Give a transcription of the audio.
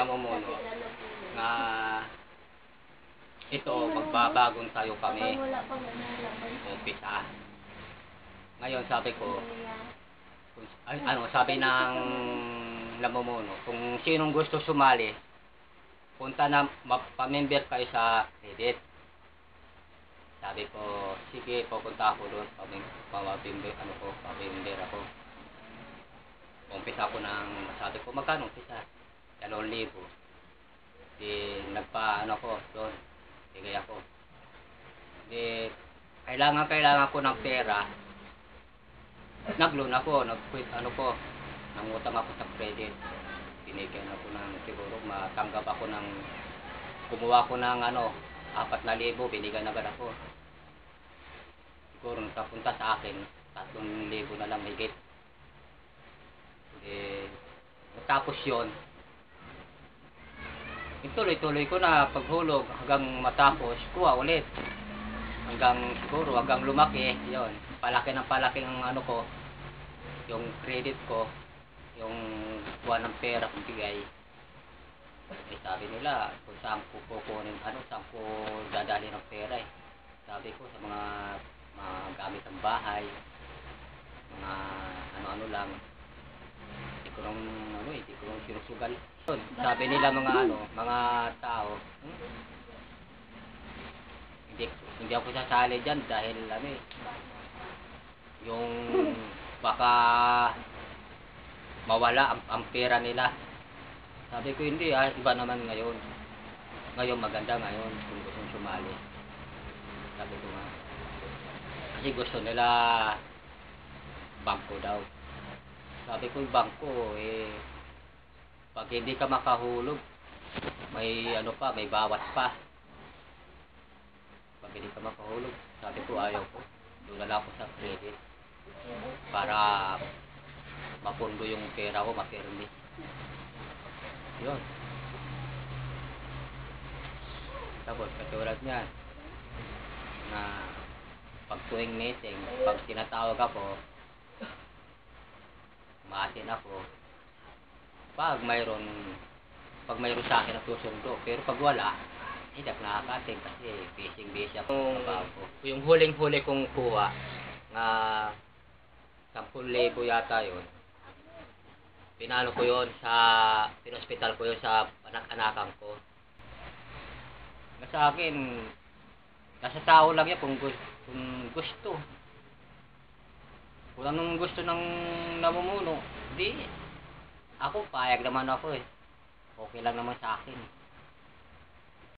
namumuno na ito, magbabagong tayo kami. Umpisa. Ngayon, sabi ko, ano, sabi ng namumuno, kung sinong gusto sumali, punta na, mapamember kayo sa credit. Sabi ko, sige, pupunta ako doon, pamabimber, ano ko, pamember ako. Umpisa ko ng, sabi ko, magkano umpisa? Dalawang libo. Di, nagpa, ano ko, doon, bigay ako. Di, kailangan, kailangan ko ng pera. Nag-loan ako, nag ano ko, nangutang ako sa credit. Binigyan ako ng, siguro, matanggap ako ng, kumuha ko ng, ano, apat na libo, binigyan agad ako. Siguro, nagkapunta sa akin, tatlong libo na lang higit. Eh, tapos yon ituloy-tuloy ko na paghulog hanggang matapos, kuha ulit. Hanggang siguro, hanggang lumaki, yon Palaki ng palaki ang ano ko, yung credit ko, yung kuha ng pera kong bigay. Eh, sabi nila, kung saan ko kukunin, ano, saan ko dadali ng pera eh. Sabi ko sa mga, mga gamit ng bahay, mga ano-ano lang, ko ano eh, hindi ko nang sinusugal. Sabi nila mga ano, mga tao, hmm, hindi hindi ako sasali diyan dahil ano eh, yung baka mawala ang, ang pera nila. Sabi ko hindi ah, iba naman ngayon. Ngayon maganda ngayon kung gusto sumali. Sabi ko nga. Kasi gusto nila bangko daw. Sabi ko yung bangko eh pag hindi ka makahulog may ano pa, may bawas pa. Pag hindi ka makahulog, sabi ko ayaw ko. Doon na ako sa credit para mapundo yung pera ko, mapirmi. Yun. Tapos, katulad niyan, na pag tuwing meeting, pag tinatawag ako, maatin ako, pag mayroon, pag mayroon sa akin na susundo, pero pag wala, hindi ako nakakating kasi busy-busy ako sa trabaho ko. Yung huling-huli kong kuha, na 10,000 yata yun, pinalo ko yon sa pinospital ko yon sa anak-anakan ko. Sa akin, nasa tao lang yan kung, kung gusto. Kung anong gusto ng namumuno, di, ako payag naman ako eh. Okay lang naman sa akin.